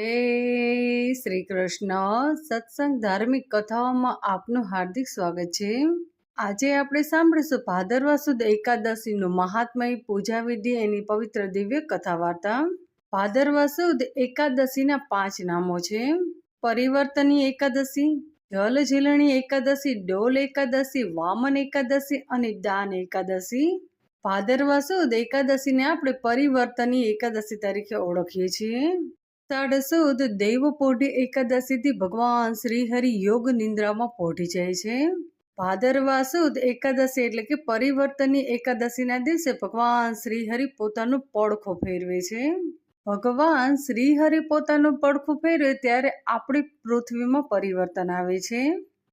હે શ્રી કૃષ્ણ સત્સંગ ધાર્મિક કથાઓમાં આપનું હાર્દિક સ્વાગત છે. આજે આપણે સાંભળીશું ભાદરવા સુદ એકાદશીનું મહાત્મય પૂજા વિધિ એની પવિત્ર દિવ્ય કથા વાર્તા ભાદરવા સુદ એકાદશીના પાંચ નામો છે. પરિવર્તની એકાદશી, જલ ઝીલણી એકાદશી, ડોલ એકાદશી, વામન એકાદશી અને દાન એકાદશી. ભાદરવા સુદ એકાદશીને આપણે પરિવર્તની એકાદશી તરીકે ઓળખીએ છીએ. સાડસુદ દેવ પોઢી એકાદશીથી ભગવાન શ્રી હરિ યોગ નિંદ્રામાં પોઢી જાય છે. ભાદરવા સુદ એકાદશી એટલે કે પરિવર્તનની એકાદશીના દિવસે ભગવાન શ્રી હરિ પોતાનું પડખો ફેરવે છે. ભગવાન શ્રી હરિ પોતાનું પડખું ફેરવે ત્યારે આપણી પૃથ્વીમાં પરિવર્તન આવે છે.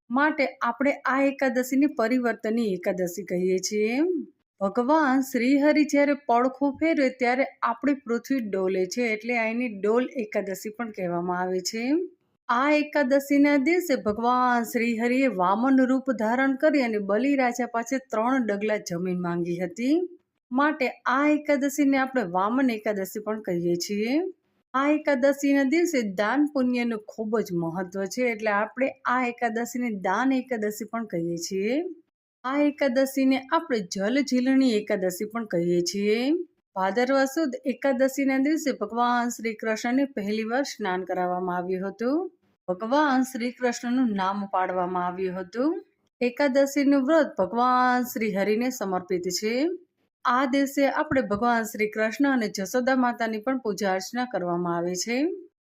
માટે આપણે આ એકાદશીની પરિવર્તનની એકાદશી કહીએ છીએ. ભગવાન શ્રીહરિ જ્યારે પડખું ફેરવે ત્યારે આપણી પૃથ્વી ડોલે છે એટલે આની ડોલ એકાદશી પણ કહેવામાં આવે છે. આ એકાદશીના દિવસે ભગવાન શ્રીહરિએ વામન રૂપ ધારણ કરી અને બલિ રાજા પાસે ત્રણ ડગલા જમીન માંગી હતી. માટે આ એકાદશીને આપણે વામન એકાદશી પણ કહીએ છીએ. આ એકાદશીના દિવસે દાન પુણ્યનું ખૂબ જ મહત્વ છે એટલે આપણે આ એકાદશીને દાન એકાદશી પણ કહીએ છીએ. આ એકાદશીને આપણે જલ ઝીલણી એકાદશી પણ કહીએ છીએ. ભાદરવા સુદ એકાદશીના દિવસે ભગવાન શ્રી કૃષ્ણને પહેલી વાર સ્નાન કરાવવામાં આવ્યું હતું. ભગવાન શ્રી કૃષ્ણનું નામ પાડવામાં આવ્યું હતું. એકાદશીનું વ્રત ભગવાન શ્રી હરિને સમર્પિત છે. આ દિવસે આપણે ભગવાન શ્રી કૃષ્ણ અને જશોદા માતાની પણ પૂજા અર્ચના કરવામાં આવે છે.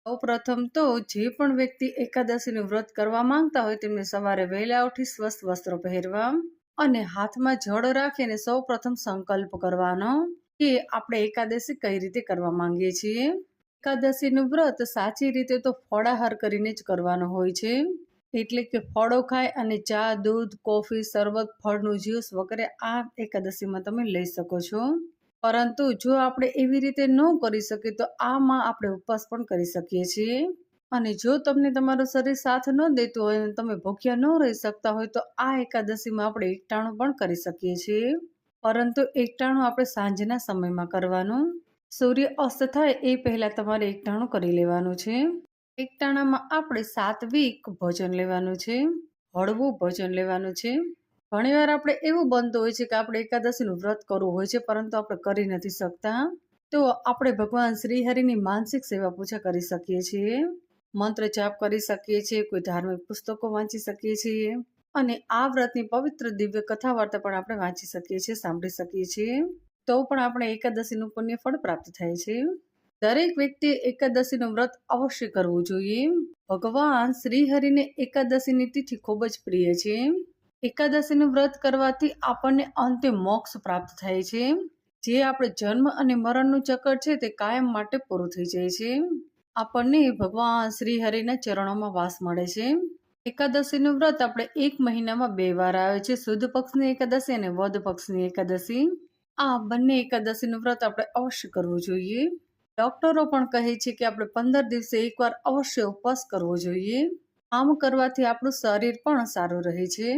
સૌ પ્રથમ તો જે પણ વ્યક્તિ એકાદશીનું વ્રત કરવા માંગતા હોય તેમને સવારે વહેલા ઉઠી સ્વસ્થ વસ્ત્રો પહેરવા. અને હાથમાં જળ રાખીને સૌ પ્રથમ સંકલ્પ કરવાનો કે આપણે એકાદશી કઈ રીતે કરવા માંગીએ છીએ? એકાદશીનું વ્રત સાચી રીતે તો ફળાહાર કરીને જ કરવાનો હોય છે. એટલે કે ફળો ખાય અને ચા, દૂધ, કોફી, શરબત, ફળનું જ્યુસ વગેરે આ એકાદશીમાં તમે લઈ શકો છો. પરંતુ જો આપણે એવી રીતે ન કરી શકીએ તો આમાં આપણે ઉપવાસ પણ કરી શકીએ છીએ. અને જો તમને તમારું શરીર સાથ ન દેતું હોય અને તમે ભૂખ્યા ન રહી શકતા હોય, તો આ એકાદશીમાં આપણે એકટાણું પણ કરી શકીએ છીએ. પરંતુ એકટાણું આપણે સાંજના સમયમાં કરવાનું. સૂર્ય અસ્ત થાય એ પહેલાં તમારે એકટાણું કરી લેવાનું છે. એકટાણામાં આપણે સાત્વિક ભોજન લેવાનું છે. હળવું ભોજન લેવાનું છે. ઘણીવાર આપણે એવું બનતું હોય છે કે આપણે એકાદશીનું વ્રત કરવું હોય છે, પરંતુ આપણે કરી નથી શકતા. તો આપણે ભગવાન શ્રીહરિની માનસિક સેવા પૂજા કરી શકીએ છીએ. મંત્ર જાપ કરી શકીએ છીએ, કોઈ ધાર્મિક પુસ્તકો વાંચી શકીએ છીએ અને આ વ્રતની પવિત્ર દિવ્ય કથા વાર્તા પણ આપણે વાંચી શકીએ છીએ, સાંભળી શકીએ છીએ. તો પણ આપણે એકાદશીનું પુણ્ય ફળ પ્રાપ્ત થાય છે. દરેક વ્યક્તિએ એકાદશીનું વ્રત અવશ્ય કરવું જોઈએ. ભગવાન શ્રી હરિને એકાદશીની તિથિ ખૂબ જ પ્રિય છે. એકાદશીનું વ્રત કરવાથી આપણને અંતે મોક્ષ પ્રાપ્ત થાય છે. જે આપણે જન્મ અને મરણનું ચક્કર છે તે કાયમ માટે પૂરું થઈ જાય છે. આપણને ભગવાન શ્રી હરિના ચરણોમાં વાસ મળે છે. એકાદશીનું વ્રત આપણે એક મહિનામાં બે વાર આવે છે. શુદ્ધ પક્ષની એકાદશી અને વધ પક્ષની એકાદશી. આ બંને એકાદશીનું વ્રત આપણે અવશ્ય કરવું જોઈએ. ડોક્ટરો પણ કહે છે કે આપણે પંદર દિવસે એકવાર અવશ્ય ઉપવાસ કરવો જોઈએ. આમ કરવાથી આપણું શરીર પણ સારું રહે છે.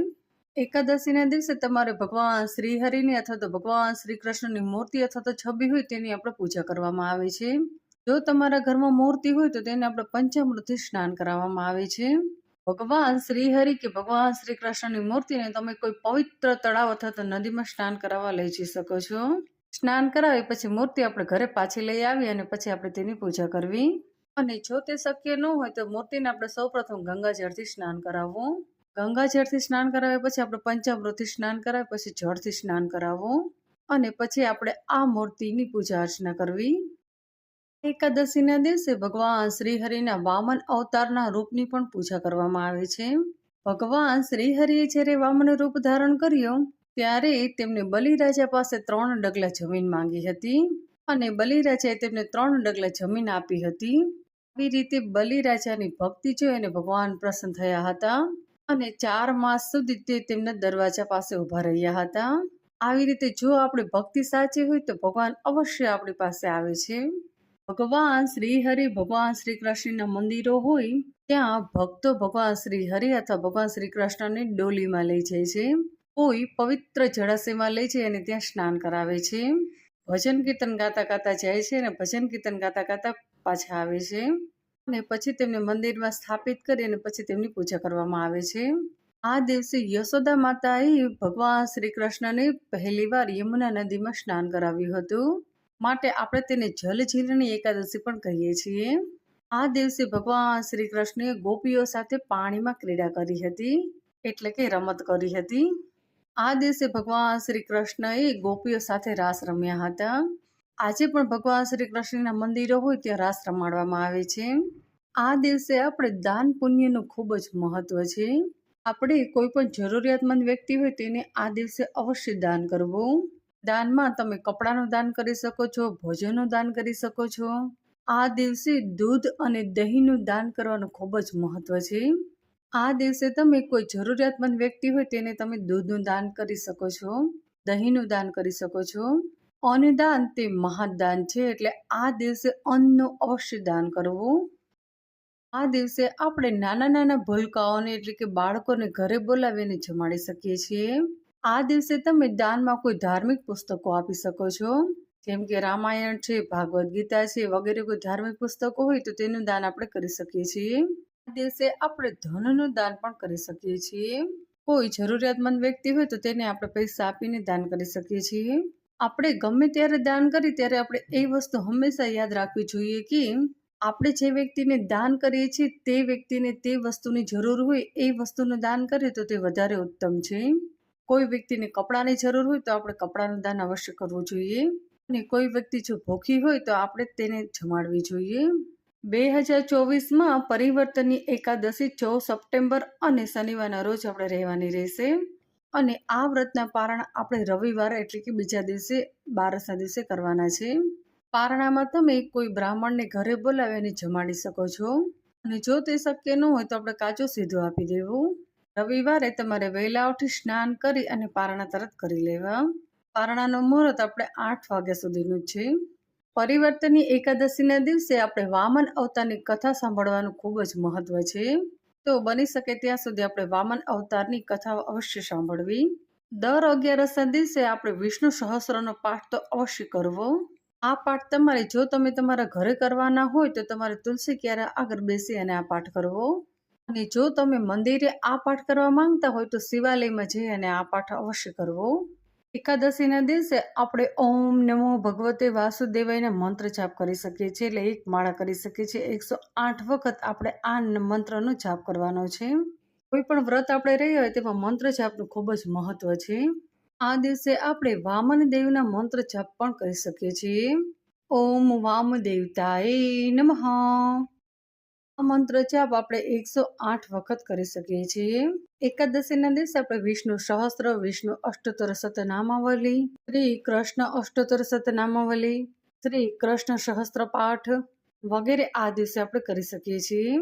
એકાદશીના દિવસે તમારે ભગવાન શ્રીહરિની અથવા તો ભગવાન શ્રી કૃષ્ણની મૂર્તિ અથવા તો છબી હોય તેની આપણે પૂજા કરવામાં આવે છે. જો તમારા ઘરમાં મૂર્તિ હોય તો તેને આપણે પંચામૃતથી સ્નાન કરાવવામાં આવે છે. ભગવાન શ્રી હરિ કે ભગવાન શ્રી કૃષ્ણની મૂર્તિને તમે કોઈ પવિત્ર તળાવ અથવા તો નદીમાં સ્નાન કરાવવા લઈ જઈ શકો છો. સ્નાન કરાવી પછી મૂર્તિ આપણે ઘરે પાછી લઈ આવી અને પછી આપણે તેની પૂજા કરવી. અને જો તે શક્ય ન હોય તો મૂર્તિને આપણે સૌપ્રથમ ગંગાજળથી સ્નાન કરાવવું. ગંગાજળથી સ્નાન કરાવ્યા પછી આપણે પંચામૃતથી સ્નાન કરાવી, પછી જળથી સ્નાન કરાવવું. અને પછી આપણે આ મૂર્તિની પૂજા અર્ચના કરવી. એકાદશીના દિવસે ભગવાન શ્રીહરિના વામન અવતારના રૂપની પણ પૂજા કરવામાં આવે છે. ભગવાન શ્રીહરિએ જ્યારે વામન રૂપ ધારણ કર્યું, ત્યારે તેમને બલિરાજા પાસે ત્રણ ડગલા જમીન માંગી હતી અને બલિરાજાએ તેમને ત્રણ ડગલા જમીન આપી હતી. આવી રીતે બલિરાજાની ભક્તિ જોઈ અને ભગવાન પ્રસન્ન થયા હતા અને ચાર માસ સુધી તે તેમના દરવાજા પાસે ઊભા રહ્યા હતા. આવી રીતે જો આપણે ભક્તિ સાચી હોય તો ભગવાન અવશ્ય આપણી પાસે આવે છે. ભગવાન શ્રી હરિ ભગવાન શ્રી કૃષ્ણના મંદિરો હોય, ત્યાં ભક્તો ભગવાન શ્રી હરિ અથવા ભગવાન શ્રી કૃષ્ણને ડોલીમાં લઈ જાય છે. કોઈ પવિત્ર જળાશયમાં લઈ જાય અને ત્યાં સ્નાન કરાવે છે. ભજન કીર્તન ગાતા ગાતા જાય છે અને ભજન કીર્તન ગાતા ગાતા પાછા આવે છે. અને પછી તેમને મંદિરમાં સ્થાપિત કરી અને પછી તેમની પૂજા કરવામાં આવે છે. આ દિવસે યશોદા માતાએ ભગવાન શ્રી કૃષ્ણને પહેલીવાર યમુના નદીમાં સ્નાન કરાવ્યું હતું. માટે આપણે તેને જલઝીલની એકાદશી પણ કહીએ છીએ. આ દિવસે ભગવાન શ્રી કૃષ્ણે ગોપીઓ સાથે પાણીમાં ક્રીડા કરી હતી, એટલે કે રમત કરી હતી. આ દિવસે ભગવાન શ્રી કૃષ્ણએ ગોપીઓ સાથે રાસ રમ્યા હતા. આજે પણ ભગવાન શ્રી કૃષ્ણના મંદિરો હોય ત્યાં રાસ રમાડવામાં આવે છે. આ દિવસે આપણે દાન પુણ્યનું ખૂબ જ મહત્વ છે. આપણે કોઈ પણ જરૂરિયાતમંદ વ્યક્તિ હોય તેને આ દિવસે અવશ્ય દાન કરવું. દાનમાં તમે કપડાનું દાન કરી શકો છો, ભોજનનું દાન કરી શકો છો. આ દિવસે દૂધ અને દહીંનું દાન કરવાનું ખૂબ જ મહત્વ છે. આ દિવસે તમે કોઈ જરૂરિયાતમંદ વ્યક્તિ હોય તેને તમે દૂધનું દાન કરી શકો છો, દહીંનું દાન કરી શકો છો. અન્નદાન તે મહાદાન છે, એટલે આ દિવસે અન્નનું અવશ્ય દાન કરવું. આ દિવસે આપણે નાના નાના ભૂલકાઓને એટલે કે બાળકોને ઘરે બોલાવીને જમાડી શકીએ છીએ. આ દિવસે તમે દાનમાં કોઈ ધાર્મિક પુસ્તકો આપી શકો છો? જેમ કે રામાયણ છે ભાગવદ્ ગીતા છે, વગેરે કોઈ ધાર્મિક પુસ્તકો હોય તો તેનું દાન આપણે કરી શકીએ છીએ. આ દિવસે આપણે ધનનું દાન પણ કરી શકીએ છીએ. કોઈ જરૂરિયાતમંદ વ્યક્તિ હોય તો તેને આપણે પૈસા આપીને દાન કરી શકીએ છીએ. આપણે ગમે ત્યારે દાન કરી ત્યારે આપણે એ વસ્તુ હંમેશા યાદ રાખવી જોઈએ કે આપણે જે વ્યક્તિને દાન કરીએ છીએ, તે વ્યક્તિને તે વસ્તુની જરૂર હોય, એ વસ્તુનું દાન કરીએ તો તે વધારે ઉત્તમ છે. કોઈ વ્યક્તિને કપડાની જરૂર હોય તો આપણે કપડાનું દાન અવશ્ય કરવું જોઈએ. અને કોઈ વ્યક્તિ જો ભૂખી હોય તો આપણે તેને જમાડવી જોઈએ. બે હજાર ચોવીસમાં પરિવર્તનની એકાદશી ચૌદ સપ્ટેમ્બર અને શનિવારના રોજ આપણે રહેવાની રહેશે. અને આ વ્રતના પારણ આપણે રવિવારે એટલે કે બીજા દિવસે બારસના દિવસે કરવાના છે. પારણામાં તમે કોઈ બ્રાહ્મણને ઘરે બોલાવીને જમાડી શકો છો. અને જો તે શક્ય ન હોય તો આપણે કાચો સીધો આપી દેવું. રવિવારે તમારે વહેલા ઉઠી સ્નાન કરી અને પારણા તરત કરી લેવા. પારણાનો મુહૂર્ત આપણે આઠ વાગ્યા સુધીનું છે. પરિવર્તનની એકાદશીના દિવસે આપણે વામન અવતારની કથા સાંભળવાનું ખૂબ જ મહત્વ છે. તો બની શકે ત્યાં સુધી આપણે વામન અવતારની કથા અવશ્ય સાંભળવી. દર અગિયારસના દિવસે આપણે વિષ્ણુ સહસ્રનો પાઠ તો અવશ્ય કરવો. આ પાઠ તમારે જો તમે તમારા ઘરે કરવાના હોય તો તમારે તુલસી ક્યારે આગળ બેસી અને આ પાઠ કરવો. અને જો તમે મંદિરે આ પાઠ કરવા માંગતા હોય તો શિવાલયમાં જઈ અને આ પાઠ અવશ્ય કરવો. એકાદશીના દિવસે આપણે ઓમ નમો ભગવતે વાસુદેવાયના મંત્ર જાપ કરી શકીએ છીએ. એટલે એક માળા કરી શકીએ છીએ. એકસો આઠ વખત આપણે આ મંત્રનો જાપ કરવાનો છે. કોઈ પણ વ્રત આપણે રહ્યા હોય તેમાં મંત્ર જાપનું ખૂબ જ મહત્વ છે. આ દિવસે આપણે વામન દેવના મંત્ર જાપ પણ કરી શકીએ છીએ. ઓમ વામ દેવતાએ નમઃ. મંત્ર જાપ આપણે એકસો આઠ વખત કરી શકીએ છીએ. એકાદશીના દિવસે આપણે વિષ્ણુ સહસ્ત્ર, વિષ્ણુ અષ્ટોતર સતનામાવલી, શ્રી કૃષ્ણ અષ્ટોત્તર સતનામાવલી, શ્રી કૃષ્ણ સહસ્ત્ર પાઠ વગેરે આ દિવસે આપણે કરી શકીએ છીએ.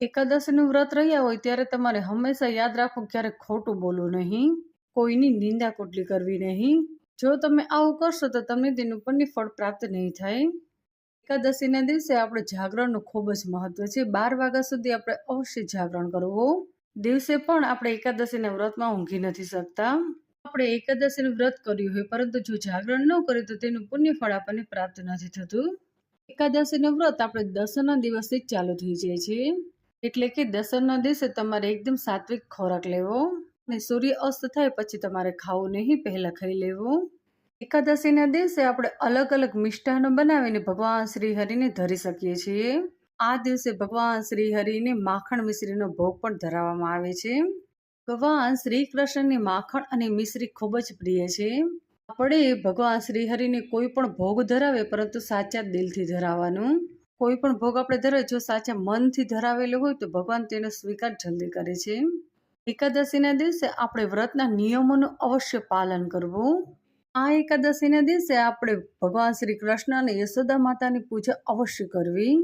એકાદશીનું વ્રત રહ્યા હોય ત્યારે તમારે હંમેશા યાદ રાખવું ક્યારે ખોટું બોલવું નહીં, કોઈની નિંદા કોટલી કરવી નહીં. જો તમે આવું કરશો તો તમને તેનું પુણ્ય ફળ પ્રાપ્ત નહીં થાય. એકાદશીના દિવસે આપણે જાગરણનું ખૂબ જ મહત્વ છે. બાર વાગ્યા સુધી આપણે અવશ્ય જાગરણ કરવું. દિવસે પણ આપણે એકાદશીના વ્રતમાં ઊંઘી નથી શકતા. આપણે એકાદશીનું વ્રત કર્યું હોય, પરંતુ જો જાગરણ ન કરીએ તો તેનું પુણ્ય ફળ આપણને પ્રાપ્ત નથી થતું. એકાદશીનું વ્રત આપણે દસના દિવસથી ચાલુ થઈ જાય છે. એટલે કે દસમના દિવસે તમારે એકદમ સાત્વિક ખોરાક લેવો અને સૂર્ય અસ્ત થાય પછી તમારે ખાવું નહીં, પહેલાં ખાઈ લેવું. એકાદશીના દિવસે આપણે અલગ અલગ મિષ્ટાનો બનાવીને ભગવાન શ્રી હરિને ધરી શકીએ છીએ. આ દિવસે ભગવાન શ્રી હરિને માખણ મિશ્રીનો ભોગ પણ ધરાવવામાં આવે છે. ભગવાન શ્રી કૃષ્ણની માખણ અને મિશ્રી ખૂબ જ પ્રિય છે. આપણે ભગવાન શ્રી હરિને કોઈ પણ ભોગ ધરાવે પરંતુ સાચા દિલથી ધરાવવાનું. કોઈ પણ ભોગ આપણે ધરાવે, જો સાચા મનથી ધરાવેલો હોય તો ભગવાન તેનો સ્વીકાર જલ્દી કરે છે. એકાદશીના દિવસે આપણે વ્રતના નિયમોનું અવશ્ય પાલન કરવું. આ એકાદશીના દિવસે આપણે ભગવાન શ્રી કૃષ્ણ અને યશોદા માતાની પૂજા અવશ્ય કરવી.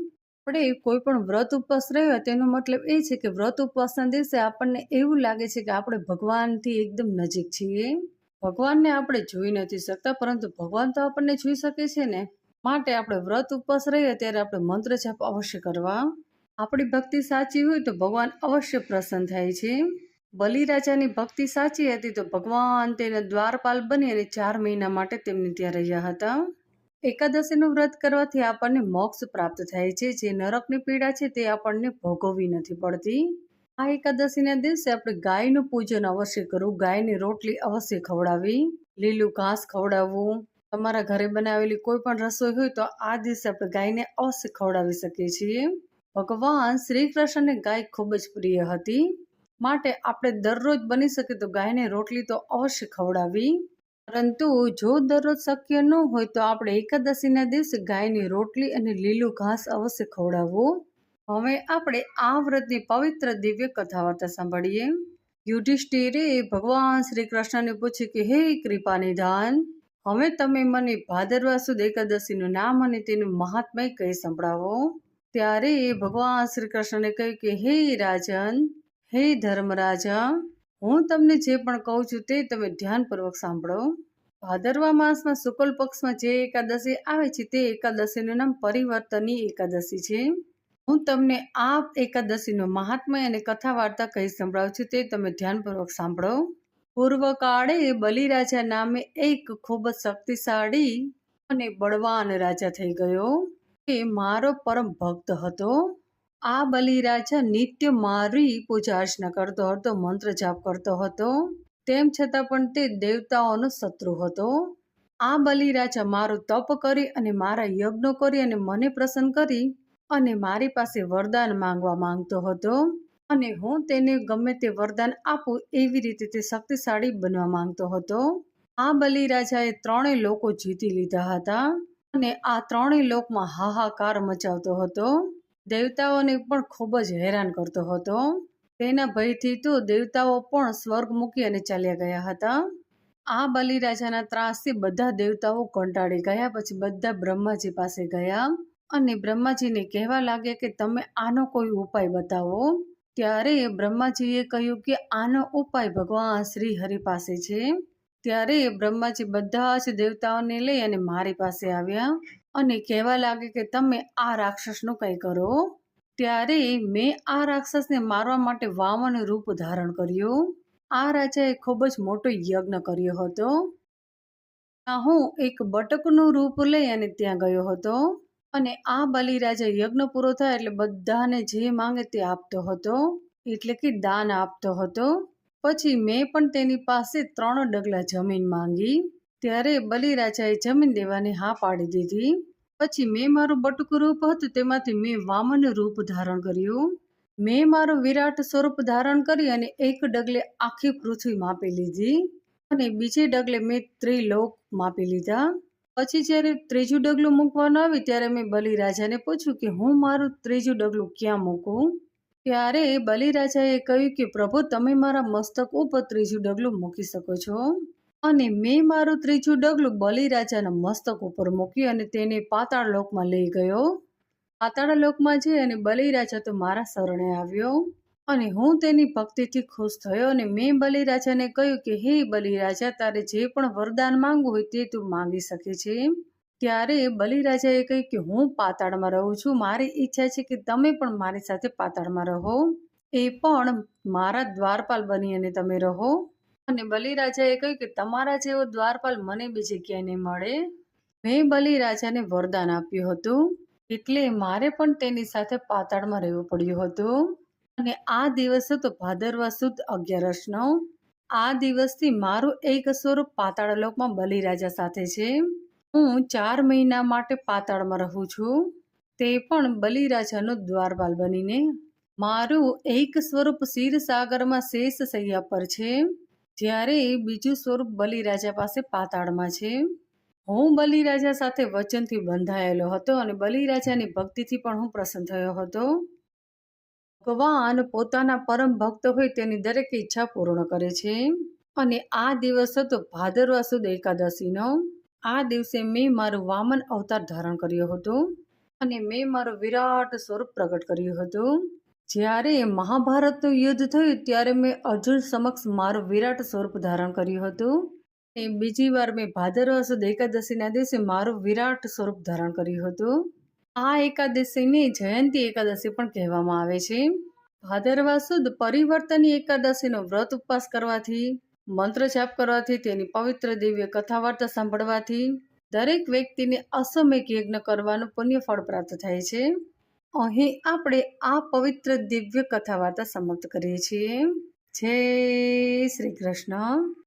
આપણે કોઈ પણ વ્રત ઉપવાસ રહ્યો તેનો મતલબ એ છે કે વ્રત ઉપવાસના દિવસે આપણને એવું લાગે છે કે આપણે ભગવાનથી એકદમ નજીક છીએ. ભગવાનને આપણે જોઈ નથી શકતા, પરંતુ ભગવાન તો આપણને જોઈ શકે છે ને. માટે આપણે વ્રત ઉપવાસ રહીએ ત્યારે આપણે મંત્ર જાપ અવશ્ય કરવા. આપણી ભક્તિ સાચી હોય તો ભગવાન અવશ્ય પ્રસન્ન થાય છે. બલિરાજાની ભક્તિ સાચી હતી તો ભગવાન તેને દ્વારપાલ બની અને ચાર મહિના માટે તેમને ત્યાં રહ્યા હતા. એકાદશીનું વ્રત કરવાથી આપણને મોક્ષ પ્રાપ્ત થાય છે. જે નરકની પીડા છે તે આપણને ભોગવવી નથી પડતી. આ એકાદશીના દિવસે આપણે ગાયનું પૂજન અવશ્ય કરવું, ગાયની રોટલી અવશ્ય ખવડાવી લીલું ઘાસ ખવડાવવું, તમારા ઘરે બનાવેલી કોઈ પણ રસોઈ હોય તો આ દિવસે આપણે ગાયને અવશ્ય ખવડાવી શકીએ છીએ. ભગવાન શ્રી કૃષ્ણને ગાય ખૂબ જ પ્રિય હતી. માટે આપણે દરરોજ બની શકે તો ગાયને રોટલી તો અવશ્ય ખવડાવી. પરંતુ જો દરરોજ શક્ય ન હોય તો આપણે એકાદશીના દિવસે ગાયની રોટલી અને લીલું ઘાસ અવશ્ય ખવડાવવું. હવે આપણે આ વ્રતની પવિત્ર દિવ્ય કથા વાર્તા સાંભળીએ. યુધિષ્ઠિરે ભગવાન શ્રી કૃષ્ણને પૂછ્યું કે, હે કૃપા નિધાન, હવે તમે મને ભાદરવા સુદ એકાદશીનું નામ અને તેનું મહાત્મય કહી સંભળાવો? ત્યારે ભગવાન શ્રી કૃષ્ણને કહ્યું કે, હે રાજન હે ધર્મરાજા, હું તમને જે પણ કહું છું તે તમે ધ્યાનપૂર્વક સાંભળો. ભાદરવા માસમાં શુક્લ પક્ષમાં જે એકાદશી આવે છે તે એકાદશીનું નામ પરિવર્તની એકાદશી છે. હું તમને આ એકાદશીનો મહાત્મય અને કથા વાર્તા કહી સંભળાવું છું તે તમે ધ્યાનપૂર્વક સાંભળો. પૂર્વકાળે બલિરાજા નામે એક ખૂબ જ શક્તિશાળી અને બળવાન રાજા થઈ ગયો એ મારો પરમ ભક્ત હતો. આ બલિરાજા નિત્ય મારી પૂજા અર્ચના કરતો હતો, મંત્ર જાપ કરતો હતો. તેમ છતાં પણ તે દેવતાઓનો શત્રુ હતો. આ બલિરાજા મારું તપ કરી અને મારા યજ્ઞો કરી અને મને પ્રસન્ન કરી અને મારી પાસે વરદાન માંગવા માંગતો હતો. અને હું તેને ગમે તે વરદાન આપું એવી રીતે તે શક્તિશાળી બનવા માંગતો હતો. આ બલિરાજાએ ત્રણેય લોકો જીતી લીધા હતા અને આ ત્રણેય લોકમાં હાહાકાર મચાવતો હતો. દેવતાઓને પણ ખૂબ જ હેરાન કરતો હતો. તેના ભયથી તો દેવતાઓ પણ સ્વર્ગ મૂકી અને ચાલ્યા ગયા હતા. આ બલિરાજાના ત્રાસથી બધા દેવતાઓ કંટાળી ગયા, પછી બધા બ્રહ્માજી પાસે ગયા અને બ્રહ્માજીને કહેવા લાગ્યા કે તમે આનો કોઈ ઉપાય બતાવો. ત્યારે બ્રહ્માજીએ કહ્યું કે આનો ઉપાય ભગવાન શ્રી હરિ પાસે છે. ત્યારે બ્રહ્માજી બધા જ દેવતાઓને લઈ અને મારી પાસે આવ્યા. અને કહેવા લાગે કે તમે આ રાક્ષસનું કંઈ કરો? ત્યારે મેં આ રાક્ષસને મારવા માટે વામન રૂપ ધારણ કર્યું. આ રાજાએ ખૂબ જ મોટો યજ્ઞ કર્યો હતો. હું એક બટકનું રૂપ લઈ અને ત્યાં ગયો હતો. અને આ બલિરાજા યજ્ઞ પૂરો થાય એટલે બધાને જે માંગે તે આપતો હતો. એટલે કે દાન આપતો હતો. પછી મેં પણ તેની પાસે ત્રણ ડગલા જમીન માંગી. ત્યારે બલિરાજાએ જમીન દેવાની હા પાડી દીધી. પછી મેં મારું બટુકું રૂપ હતું તેમાંથી મેં વામન રૂપ ધારણ કર્યું. મેં મારું વિરાટ સ્વરૂપ ધારણ કરી અને એક ડગલે આખી પૃથ્વી માપી લીધી અને બીજે ડગલે મેં ત્રિલોક માપી લીધા. પછી જ્યારે ત્રીજું ડગલું મૂકવાનું આવ્યું ત્યારે મેં બલિરાજાને પૂછ્યું કે હું મારું ત્રીજું ડગલું ક્યાં મૂકું? ત્યારે બલિરાજાએ કહ્યું કે પ્રભુ તમે મારા મસ્તક ઉપર ત્રીજું ડગલું મૂકી શકો છો. અને મેં મારું ત્રીજું ડગલું બલિરાજાના મસ્તક ઉપર મૂકી અને તેને પાતાળ લોકમાં લઈ ગયો. પાતાળ લોકમાં જઈ અને બલિરાજા તો મારા શરણે આવ્યો. અને હું તેની ભક્તિથી ખુશ થયો અને મેં બલિરાજાને કહ્યું કે, હે બલિરાજા, તારે જે પણ વરદાન માંગવું હોય તે તું માંગી શકે છે. ત્યારે બલિરાજાએ કહ્યું કે, હું પાતાળમાં રહું છું. મારી ઈચ્છા છે કે તમે પણ મારી સાથે પાતાળમાં રહો. એ પણ મારા દ્વારપાલ બની અને તમે રહો. અને બલિરાજાએ કહ્યું કે તમારા જેવો દ્વારપાલ મને બીજે ક્યાંય નહીં મળે. મેં બલિરાજાને વરદાન આપ્યું હતું. એટલે મારે પણ તેની સાથે પાતાળમાં રહેવું પડ્યું હતું. અને આ દિવસ હતો ભાદરવા સુદ અગિયારસનો. આ દિવસથી મારું એક સ્વરૂપ પાતાળ લોકમાં બલિરાજા સાથે છે. હું ચાર મહિના માટે પાતાળમાં રહું છું. તે પણ બલિરાજાનો દ્વારપાલ બનીને. મારું એક સ્વરૂપ ક્ષીરસાગરમાં શેષ સૈયા પર છે. જ્યારે બીજું સ્વરૂપ બલિરાજા પાસે પાતાળમાં છે. હું બલિરાજા સાથે વચનથી બંધાયેલો હતો અને બલિરાજાની ભક્તિથી પણ હું પ્રસન્ન થયો હતો. ભગવાન પોતાના પરમ ભક્ત હોય તેની દરેક ઈચ્છા પૂર્ણ કરે છે. અને આ દિવસ હતો ભાદરવા સુદ એકાદશીનો. આ દિવસે મેં મારું વામન અવતાર ધારણ કર્યો હતો. અને મેં મારું વિરાટ સ્વરૂપ પ્રગટ કર્યું હતું. જ્યારે મહાભારતનું યુદ્ધ થયું, ત્યારે મેં અર્જુન સમક્ષ મારું વિરાટ સ્વરૂપ ધારણ કર્યું હતું. એ બીજી વાર મેં ભાદરવા એકાદશીના દિવસે મારું વિરાટ સ્વરૂપ ધારણ કર્યું હતું. આ એકાદશીને જયંતી એકાદશી પણ કહેવામાં આવે છે. ભાદરવા સુદ પરિવર્તની એકાદશીનો વ્રત ઉપવાસ કરવાથી, મંત્ર જાપ કરવાથી, તેની પવિત્ર દિવ્ય કથા વાર્તા સાંભળવાથી દરેક વ્યક્તિને અશ્વમેઘ યજ્ઞ કરવાનું પુણ્ય ફળ પ્રાપ્ત થાય છે. અહીં આપણે આ પવિત્ર દિવ્ય કથા વાર્તા સમાપ્ત કરીએ છીએ. જય શ્રી કૃષ્ણ.